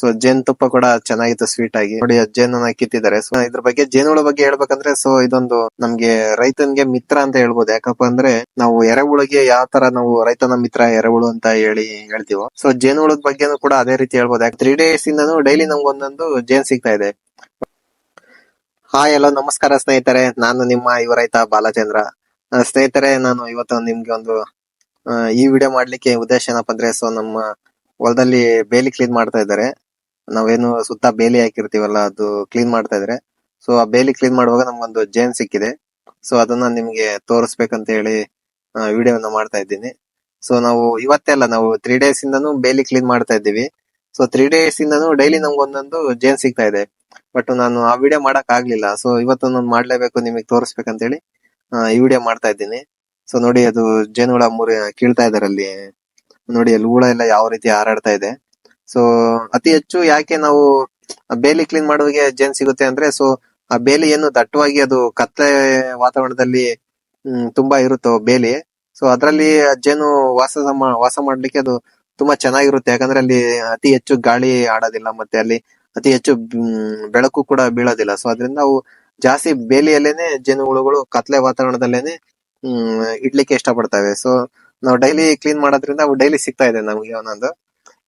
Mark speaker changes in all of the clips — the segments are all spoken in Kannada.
Speaker 1: ಸೊ ಜೇನ್ ತುಪ್ಪ ಕೂಡ ಚೆನ್ನಾಗಿತ್ತು ಸ್ವೀಟ್ ಆಗಿ. ನೋಡಿ ಜೇನನ್ನ ಕಿತ್ತಿದ್ದಾರೆ. ಸೊ ಇದ್ರ ಬಗ್ಗೆ ಜೇನುಹುಳ ಬಗ್ಗೆ ಹೇಳ್ಬೇಕಂದ್ರೆ ಸೊ ಇದೊಂದು ನಮ್ಗೆ ರೈತನ್ಗೆ ಮಿತ್ರ ಅಂತ ಹೇಳ್ಬೋದು. ಯಾಕಪ್ಪ ಅಂದ್ರೆ, ನಾವು ಎರೆಹುಳಿಗೆ ಯಾವ ತರ ನಾವು ರೈತನ ಮಿತ್ರ, ಎರೆಹುಳು ಅಂತ ಹೇಳಿ ಹೇಳ್ತೀವೋ ಸೊ ಜೇನುಹುಳದ ಬಗ್ಗೆನೂ ಕೂಡ ಅದೇ ರೀತಿ ಹೇಳ್ಬೋದು. ಯಾಕೆ ತ್ರೀ ಡೇಸ್ ಇಂದನು ಡೈಲಿ ನಮ್ಗೆ ಒಂದೊಂದು ಜೇನ್ ಸಿಗ್ತಾ ಇದೆ. ಹಾಯ್ ಎಲ್ಲ ನಮಸ್ಕಾರ ಸ್ನೇಹಿತರೆ. ನಾನು ನಿಮ್ಮ ಯುವ ರೈತ ಬಾಲಚಂದ್ರ ಸ್ನೇಹಿತರೆ, ನಾನು ಇವತ್ತು ನಿಮ್ಗೆ ಒಂದು ಈ ವಿಡಿಯೋ ಮಾಡ್ಲಿಕ್ಕೆ ಉದ್ದೇಶ ಏನಪ್ಪ ಅಂದ್ರೆ ಸೊ ನಮ್ಮ ಹೊಲದಲ್ಲಿ ಬೇಲಿ ಕ್ಲೀನ್ ಮಾಡ್ತಾ ಇದ್ದಾರೆ. ನಾವೇನು ಸುತ್ತ ಬೇಲಿ ಹಾಕಿರ್ತೀವಲ್ಲ, ಅದು ಕ್ಲೀನ್ ಮಾಡ್ತಾ ಇದ್ರೆ. ಸೊ ಆ ಬೇಲಿ ಕ್ಲೀನ್ ಮಾಡುವಾಗ ನಮ್ಗೊಂದು ಜೇನ್ ಸಿಕ್ಕಿದೆ. ಸೊ ಅದನ್ನ ನಿಮ್ಗೆ ತೋರಿಸ್ಬೇಕಂತ ಹೇಳಿ ವಿಡಿಯೋನ ಮಾಡ್ತಾ ಇದ್ದೀನಿ. ಸೊ ನಾವು ಇವತ್ತೇ ಅಲ್ಲ, ನಾವು ತ್ರೀ ಡೇಸ್ ಇಂದನು ಬೇಲಿ ಕ್ಲೀನ್ ಮಾಡ್ತಾ ಇದ್ದೀವಿ. ಸೊ ತ್ರೀ ಡೇಸ್ ಇಂದನು ಡೈಲಿ ನಮ್ಗೆ ಒಂದೊಂದು ಜೇನ್ ಸಿಗ್ತಾ ಇದೆ. ಬಟ್ ನಾನು ಆ ವಿಡಿಯೋ ಮಾಡಕ್ ಆಗ್ಲಿಲ್ಲ. ಸೊ ಇವತ್ತು ನಾನು ಮಾಡ್ಲೇಬೇಕು, ನಿಮಗೆ ತೋರಿಸ್ಬೇಕಂತ ಹೇಳಿ ಈ ವಿಡಿಯೋ ಮಾಡ್ತಾ ಇದ್ದೀನಿ. ಸೊ ನೋಡಿ, ಅದು ಜೇನುಹುಳ ಮುರಿ ಕೀಳ್ತಾ ಇದಾರೆ ಅಲ್ಲಿ. ನೋಡಿ, ಅಲ್ಲಿ ಹುಳ ಎಲ್ಲ ಯಾವ ರೀತಿ ಹಾರಾಡ್ತಾ ಇದೆ. ಸೊ ಅತಿ ಹೆಚ್ಚು ಯಾಕೆ ನಾವು ಬೇಲಿ ಕ್ಲೀನ್ ಮಾಡೋದಕ್ಕೆ ಜೇನ್ ಸಿಗುತ್ತೆ ಅಂದ್ರೆ ಸೊ ಆ ಬೇಲಿ ಏನು ದಟ್ಟವಾಗಿ ಅದು ಕತ್ತಲೆ ವಾತಾವರಣದಲ್ಲಿ ತುಂಬಾ ಇರುತ್ತೋ ಬೇಲಿ ಸೊ ಅದರಲ್ಲಿ ಜೇನು ವಾಸ ವಾಸ ಮಾಡ್ಲಿಕ್ಕೆ ಅದು ತುಂಬಾ ಚೆನ್ನಾಗಿರುತ್ತೆ. ಯಾಕಂದ್ರೆ ಅಲ್ಲಿ ಅತಿ ಹೆಚ್ಚು ಗಾಳಿ ಆಡೋದಿಲ್ಲ ಮತ್ತೆ ಅಲ್ಲಿ ಅತಿ ಹೆಚ್ಚು ಬೆಳಕು ಕೂಡ ಬೀಳೋದಿಲ್ಲ. ಸೊ ಅದರಿಂದ ಅವು ಜಾಸ್ತಿ ಬೇಲಿಯಲ್ಲೇನೆ ಜೇನು ಹುಳುಗಳು ಕತ್ಲೆ ವಾತಾವರಣದಲ್ಲೇನೆ, ಹ್ಮ್, ಇಡ್ಲಿಕ್ಕೆ ಇಷ್ಟಪಡ್ತವೆ. ಸೊ ನಾವು ಡೈಲಿ ಕ್ಲೀನ್ ಮಾಡೋದ್ರಿಂದ ಅವು ಡೈಲಿ ಸಿಗ್ತಾ ಇದೆ ನಮ್ಗೆ ಒಂದೊಂದು.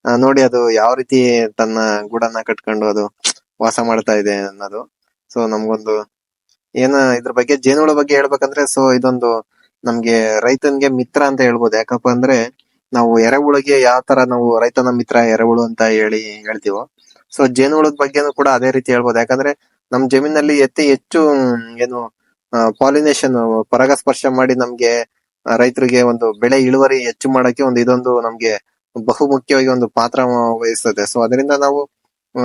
Speaker 1: ನೋಡಿ ಅದು ಯಾವ ರೀತಿ ತನ್ನ ಗೂಡನ್ನ ಕಟ್ಕೊಂಡು ಅದು ವಾಸ ಮಾಡ್ತಾ ಇದೆ ಅನ್ನೋದು. ಸೊ ನಮ್ಗೊಂದು ಏನ ಇದ್ರ ಬಗ್ಗೆ ಜೇನುಹುಳ ಬಗ್ಗೆ ಹೇಳ್ಬೇಕಂದ್ರೆ ಸೊ ಇದೊಂದು ನಮ್ಗೆ ರೈತನ್ಗೆ ಮಿತ್ರ ಅಂತ ಹೇಳ್ಬೋದು. ಯಾಕಪ್ಪ ಅಂದ್ರೆ, ನಾವು ಎರೆಹುಳಗೆ ಯಾವ ತರ ನಾವು ರೈತನ ಮಿತ್ರ, ಎರೆಹುಳು ಅಂತ ಹೇಳಿ ಹೇಳ್ತೀವೋ ಸೊ ಜೇನುಹುಳದ ಬಗ್ಗೆನೂ ಕೂಡ ಅದೇ ರೀತಿ ಹೇಳ್ಬೋದು. ಯಾಕಂದ್ರೆ, ನಮ್ ಜಮೀನಲ್ಲಿ ಅತಿ ಹೆಚ್ಚು ಏನು ಪಾಲಿನೇಷನ್ ಪರಾಗಸ್ಪರ್ಶ ಮಾಡಿ ನಮ್ಗೆ ರೈತರಿಗೆ ಒಂದು ಬೆಳೆ ಇಳುವರಿ ಹೆಚ್ಚು ಮಾಡಕ್ಕೆ ಒಂದು ಇದೊಂದು ನಮ್ಗೆ ಬಹು ಮುಖ್ಯವಾಗಿ ಒಂದು ಪಾತ್ರ ವಹಿಸ್ತದೆ. ಸೊ ಅದರಿಂದ ನಾವು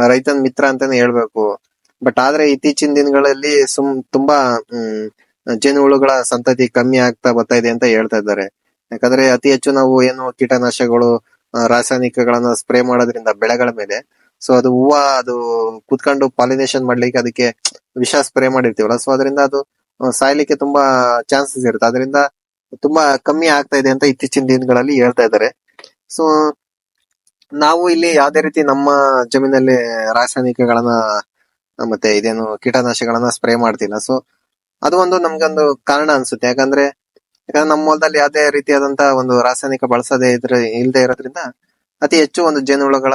Speaker 1: ರೈತನ ಮಿತ್ರ ಅಂತಾನೆ ಹೇಳ್ಬೇಕು. ಬಟ್ ಆದ್ರೆ ಇತ್ತೀಚಿನ ದಿನಗಳಲ್ಲಿ ಸುಮ್, ತುಂಬಾ, ಹ್ಮ್, ಜೇನುಹುಳುಗಳ ಸಂತತಿ ಕಮ್ಮಿ ಆಗ್ತಾ ಬರ್ತಾ ಇದೆ ಅಂತ ಹೇಳ್ತಾ ಇದ್ದಾರೆ. ಯಾಕಂದ್ರೆ ಅತಿ ಹೆಚ್ಚು ನಾವು ಏನು ಕೀಟನಾಶಕಗಳು ರಾಸಾಯನಿಕಗಳನ್ನ ಸ್ಪ್ರೇ ಮಾಡೋದ್ರಿಂದ ಬೆಳೆಗಳ ಮೇಲೆ. ಸೊ ಅದು ಹೂವ, ಅದು ಕುತ್ಕೊಂಡು ಪಾಲಿನೇಷನ್ ಮಾಡ್ಲಿಕ್ಕೆ ಅದಕ್ಕೆ ವಿಷ ಸ್ಪ್ರೇ ಮಾಡಿರ್ತೀವಲ್ಲ. ಸೊ ಅದರಿಂದ ಅದು ಸಾಯ್ಲಿಕ್ಕೆ ತುಂಬಾ ಚಾನ್ಸಸ್ ಇರುತ್ತೆ. ಅದರಿಂದ ತುಂಬಾ ಕಮ್ಮಿ ಆಗ್ತಾ ಇದೆ ಅಂತ ಇತ್ತೀಚಿನ ದಿನಗಳಲ್ಲಿ ಹೇಳ್ತಾ ಇದ್ದಾರೆ. ಸೊ ನಾವು ಇಲ್ಲಿ ಯಾವುದೇ ರೀತಿ ನಮ್ಮ ಜಮೀನಲ್ಲಿ ರಾಸಾಯನಿಕಗಳನ್ನ ಮತ್ತೆ ಇದೇನು ಕೀಟನಾಶಕಗಳನ್ನ ಸ್ಪ್ರೇ ಮಾಡ್ತಿಲ್ಲ. ಸೊ ಅದು ಒಂದು ನಮ್ಗೊಂದು ಕಾರಣ ಅನ್ಸುತ್ತೆ. ಯಾಕಂದ್ರೆ ಯಾಕಂದ್ರೆ ನಮ್ಮ ಹೊಲದಲ್ಲಿ ಯಾವುದೇ ರೀತಿಯಾದಂತ ಒಂದು ರಾಸಾಯನಿಕ ಬಳಸದೇ ಇದ್ರೆ, ಇಲ್ದೇ ಇರೋದ್ರಿಂದ ಅತಿ ಹೆಚ್ಚು ಒಂದು ಜೇನುಹುಳಗಳ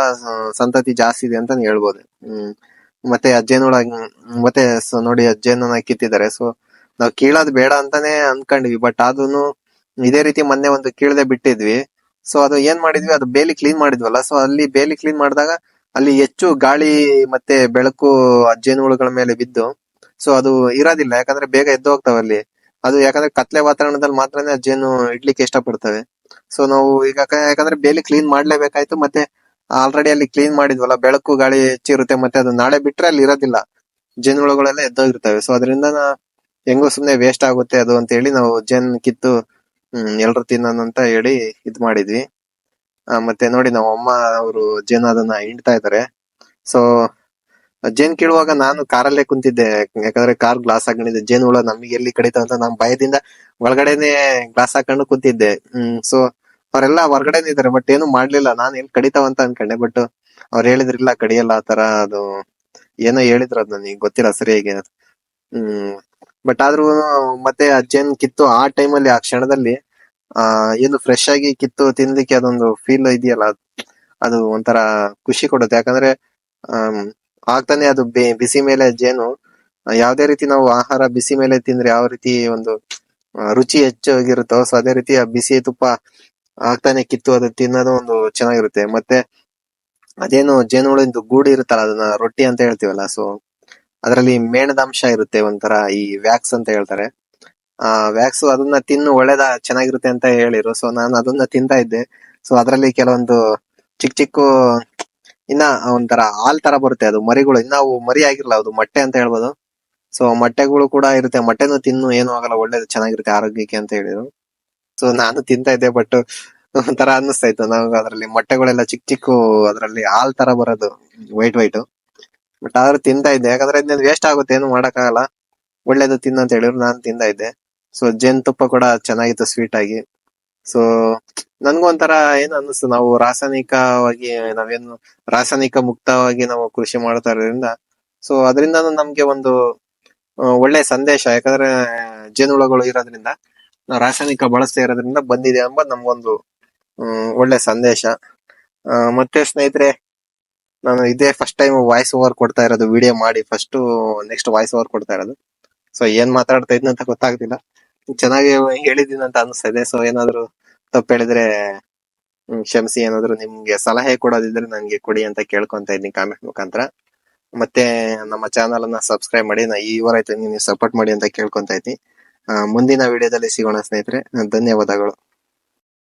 Speaker 1: ಸಂತತಿ ಜಾಸ್ತಿ ಇದೆ ಅಂತ ಹೇಳ್ಬೋದು. ಹ್ಮ್. ಮತ್ತೆ ಆ ಜೇನುಹುಳ, ಮತ್ತೆ ನೋಡಿ, ಆ ಕಿತ್ತಿದ್ದಾರೆ. ಸೊ ನಾವು ಕೀಳೋದು ಬೇಡ ಅಂತಾನೆ ಅನ್ಕೊಂಡ್ವಿ ಬಟ್ ಅದನ್ನು ಇದೇ ರೀತಿ ಮೊನ್ನೆ ಒಂದು ಕೀಳದೆ ಬಿಟ್ಟಿದ್ವಿ. ಸೊ ಅದು ಏನ್ ಮಾಡಿದ್ವಿ? ಅದು ಬೇಲಿ ಕ್ಲೀನ್ ಮಾಡಿದ್ವಲ್ಲ. ಸೊ ಅಲ್ಲಿ ಬೇಲಿ ಕ್ಲೀನ್ ಮಾಡಿದಾಗ ಅಲ್ಲಿ ಹೆಚ್ಚು ಗಾಳಿ ಮತ್ತೆ ಬೆಳಕು ಜೇನುಹುಳುಗಳ ಮೇಲೆ ಬಿದ್ದು ಸೊ ಅದು ಇರೋದಿಲ್ಲ. ಯಾಕಂದ್ರೆ ಬೇಗ ಎದ್ದು ಹೋಗ್ತಾವೆ ಅಲ್ಲಿ. ಅದು ಯಾಕಂದ್ರೆ ಕತ್ಲೆ ವಾತಾವರಣದಲ್ಲಿ ಮಾತ್ರನೇ ಜೇನು ಇಡ್ಲಿಕ್ಕೆ ಇಷ್ಟಪಡ್ತವೆ. ಸೊ ನಾವು ಈಗ ಯಾಕಂದ್ರೆ ಬೇಲಿ ಕ್ಲೀನ್ ಮಾಡ್ಲೇಬೇಕಾಯ್ತು, ಮತ್ತೆ ಆಲ್ರೆಡಿ ಅಲ್ಲಿ ಕ್ಲೀನ್ ಮಾಡಿದ್ವಲ್ಲ, ಬೆಳಕು ಗಾಳಿ ಹೆಚ್ಚಿರುತ್ತೆ ಮತ್ತೆ ಅದು ನಾಳೆ ಬಿಟ್ರೆ ಅಲ್ಲಿ ಇರೋದಿಲ್ಲ. ಜೇನುಹುಳುಗಳೆಲ್ಲ ಎದ್ದೋಗಿರ್ತವೆ. ಸೊ ಅದರಿಂದ ಹೆಂಗೋ ಸುಮ್ನೆ ವೇಸ್ಟ್ ಆಗುತ್ತೆ ಅದು ಅಂತ ಹೇಳಿ ನಾವು ಜೇನ್ ಕಿತ್ತು ಹ್ಮ್, ಎಲ್ರು ತಿನ್ನೋಣ ಅಂತ ಹೇಳಿ ಇದ್ ಮಾಡಿದ್ವಿ. ಮತ್ತೆ ನೋಡಿ ನಮ್ಮ ಅಮ್ಮ ಅವರು ಜೇನು ಅದನ್ನ ಹಿಂಡ್ತಾ ಇದಾರೆ. ಸೊ ಜೇನ್ ಕೀಳುವಾಗ ನಾನು ಕಾರಲ್ಲೇ ಕುಂತಿದ್ದೆ. ಯಾಕಂದ್ರೆ ಕಾರ್ ಗ್ಲಾಸ್ ಹಾಕೊಂಡಿದ್ದೆ. ಜೇನು ಹುಳ ನಮಗೆ ಎಲ್ಲಿ ಕಡಿತ ಅಂತ ನಾನು ಭಯದಿಂದ ಒಳಗಡೆನೆ ಗ್ಲಾಸ್ ಹಾಕೊಂಡು ಕುಂತಿದ್ದೆ. ಹ್ಮ್ ಸೊ ಅವರೆಲ್ಲ ಹೊರಗಡೆನೆ ಇದಾರೆ. ಬಟ್ ಏನು ಮಾಡ್ಲಿಲ್ಲ. ನಾನ್ ಎಲ್ಲಿ ಕಡಿತಾವ ಅಂತ ಅನ್ಕೊಂಡೆ. ಬಟ್ ಅವ್ರು ಹೇಳಿದ್ರಿಲ್ಲ ಕಡಿಯಲ್ಲ. ಆ ತರ ಅದು ಏನೋ ಹೇಳಿದ್ರು ಅದ್ ನನಗೆ ಗೊತ್ತಿಲ್ಲ ಸರಿಯಾಗಿ ಹ್ಮ್ ಬಟ್ ಆದ್ರೂ ಮತ್ತೆ ಆ ಜೇನ್ ಕಿತ್ತು ಆ ಟೈಮಲ್ಲಿ ಆ ಕ್ಷಣದಲ್ಲಿ, ಆ, ಏನು ಫ್ರೆಶ್ ಆಗಿ ಕಿತ್ತು ತಿನ್ಲಿಕ್ಕೆ ಅದೊಂದು ಫೀಲ್ ಇದೆಯಲ್ಲ, ಅದು ಒಂಥರ ಖುಷಿ ಕೊಡುತ್ತೆ. ಯಾಕಂದ್ರೆ ಆಗ್ತಾನೆ ಅದು ಬಿಸಿ ಮೇಲೆ ಜೇನು ಯಾವ್ದೇ ರೀತಿ ನಾವು ಆಹಾರ ಬಿಸಿ ಮೇಲೆ ತಿಂದ್ರೆ ಯಾವ ರೀತಿ ಒಂದು ರುಚಿ ಹೆಚ್ಚಾಗಿರುತ್ತೋ, ಸೊ ಅದೇ ರೀತಿ ಆ ಬಿಸಿ ತುಪ್ಪ ಆಗ್ತಾನೆ ಕಿತ್ತು ಅದು ತಿನ್ನೋದು ಒಂದು ಚೆನ್ನಾಗಿರುತ್ತೆ. ಮತ್ತೆ ಅದೇನು ಜೇನುಗಳಿಂದ ಗೂಡು ಇರುತ್ತಲ್ಲ, ಅದನ್ನ ರೊಟ್ಟಿ ಅಂತ ಹೇಳ್ತೀವಲ್ಲ, ಸೊ ಅದರಲ್ಲಿ ಮೇಣದ ಅಂಶ ಇರುತ್ತೆ ಒಂಥರ ಈ ವ್ಯಾಕ್ಸ್ ಅಂತ ಹೇಳ್ತಾರೆ. ಆ ವ್ಯಾಕ್ಸ್ ಅದನ್ನ ತಿನ್ನು ಒಳ್ಳೇದ ಚೆನ್ನಾಗಿರುತ್ತೆ ಅಂತ ಹೇಳಿರು. ಸೊ ನಾನು ಅದನ್ನ ತಿಂತಾ ಇದ್ದೆ. ಸೊ ಅದರಲ್ಲಿ ಕೆಲವೊಂದು ಚಿಕ್ಕ ಚಿಕ್ಕ ಇನ್ನ ಒಂಥರ ಹಾಲ್ ತರ ಬರುತ್ತೆ ಅದು ಮರಿಗಳು. ಇನ್ನ ಅವು ಮರಿ ಆಗಿರಲ್ಲ, ಅದು ಮೊಟ್ಟೆ ಅಂತ ಹೇಳ್ಬೋದು. ಸೊ ಮೊಟ್ಟೆಗಳು ಕೂಡ ಇರುತ್ತೆ. ಮೊಟ್ಟೆನು ತಿನ್ನು, ಏನು ಆಗಲ್ಲ, ಒಳ್ಳೇದು, ಚೆನ್ನಾಗಿರುತ್ತೆ, ಆರೋಗ್ಯಕ್ಕೆ ಅಂತ ಹೇಳಿದ್ರು ಸೊ ನಾನು ತಿಂತಾ ಇದ್ದೆ ಬಟ್ ಒಂಥರ ಅನ್ನಿಸ್ತಾ ಇತ್ತು. ನಾವು ಅದರಲ್ಲಿ ಮೊಟ್ಟೆಗಳೆಲ್ಲ ಚಿಕ್ಕ ಚಿಕ್ಕ ಅದರಲ್ಲಿ ಹಾಲ್ ತರ ಬರೋದು, ವೈಟ್ ವೈಟ್. ಬಟ್ ಆದ್ರೂ ತಿಂತಾ ಇದ್ದೆ. ಯಾಕಂದ್ರೆ ಇದನ್ನ ವೇಸ್ಟ್ ಆಗುತ್ತೆ. ಏನು ಮಾಡಕ್ಕಾಗಲ್ಲ. ಒಳ್ಳೇದು ತಿನ್ನ ಅಂತ ಹೇಳಿದ್ರು ನಾನು ತಿಂತಾ ಇದ್ದೆ. ಸೊ ಜೇನ್ ತುಪ್ಪ ಕೂಡ ಚೆನ್ನಾಗಿತ್ತು ಸ್ವೀಟ್ ಆಗಿ. ಸೊ ನನ್ಗೂ ಒಂಥರ ಏನ್ ಅನ್ನಿಸ್ತು. ನಾವು ರಾಸಾಯನಿಕವಾಗಿ, ನಾವೇನು ರಾಸಾಯನಿಕ ಮುಕ್ತವಾಗಿ ನಾವು ಕೃಷಿ ಮಾಡ್ತಾ ಇರೋದ್ರಿಂದ. ಸೊ ಅದರಿಂದ ನಮ್ಗೆ ಒಂದು ಒಳ್ಳೆ ಸಂದೇಶ. ಯಾಕಂದ್ರೆ ಜೇನುಹುಳಗಳು ಇರೋದ್ರಿಂದ, ನಾವು ರಾಸಾಯನಿಕ ಬಳಸ್ತಾ ಇರೋದ್ರಿಂದ ಬಂದಿದೆ ಎಂಬ ನಮ್ಗೊಂದು ಒಳ್ಳೆ ಸಂದೇಶ. ಮತ್ತೆ ಸ್ನೇಹಿತರೆ ನಾನು ಇದೇ ಫಸ್ಟ್ ಟೈಮ್ ವಾಯ್ಸ್ ಓವರ್ ಕೊಡ್ತಾ ಇರೋದು ವಿಡಿಯೋ ಮಾಡಿ ಫಸ್ಟ್ ನೆಕ್ಸ್ಟ್ ವಾಯ್ಸ್ ಓವರ್ ಕೊಡ್ತಾ ಇರೋದು. ಸೊ ಏನ್ ಮಾತಾಡ್ತಾ ಇದ್ನ ಅಂತ ಗೊತ್ತಾಗ್ತಿಲ್ಲ ಚೆನ್ನಾಗಿ ಹೇಳಿದೀನಿ ಅಂತ ಅನಿಸ್ತಾ ಇದೆ ಸೊ ಏನಾದ್ರು ತಪ್ಪು ಹೇಳಿದ್ರೆ ಕ್ಷಮಿಸಿ. ಏನಾದ್ರು ನಿಮ್ಗೆ ಸಲಹೆ ಕೊಡೋದಿದ್ರೆ ನನ್ಗೆ ಕೊಡಿ ಅಂತ ಕೇಳ್ಕೊಂತ ಇದ್ದೀನಿ ಕಾಮೆಂಟ್ ಮುಖಾಂತರ. ಮತ್ತೆ ನಮ್ಮ ಚಾನಲ್ ಅನ್ನ ಸಬ್ಸ್ಕ್ರೈಬ್ ಮಾಡಿ, ನಾ ಈ ರೈತ ನೀವು ಸಪೋರ್ಟ್ ಮಾಡಿ ಅಂತ ಕೇಳ್ಕೊಂತ ಇದ್ದೀನಿ. ಮುಂದಿನ ವಿಡಿಯೋದಲ್ಲಿ ಸಿಗೋಣ ಸ್ನೇಹಿತರೆ. ಧನ್ಯವಾದಗಳು.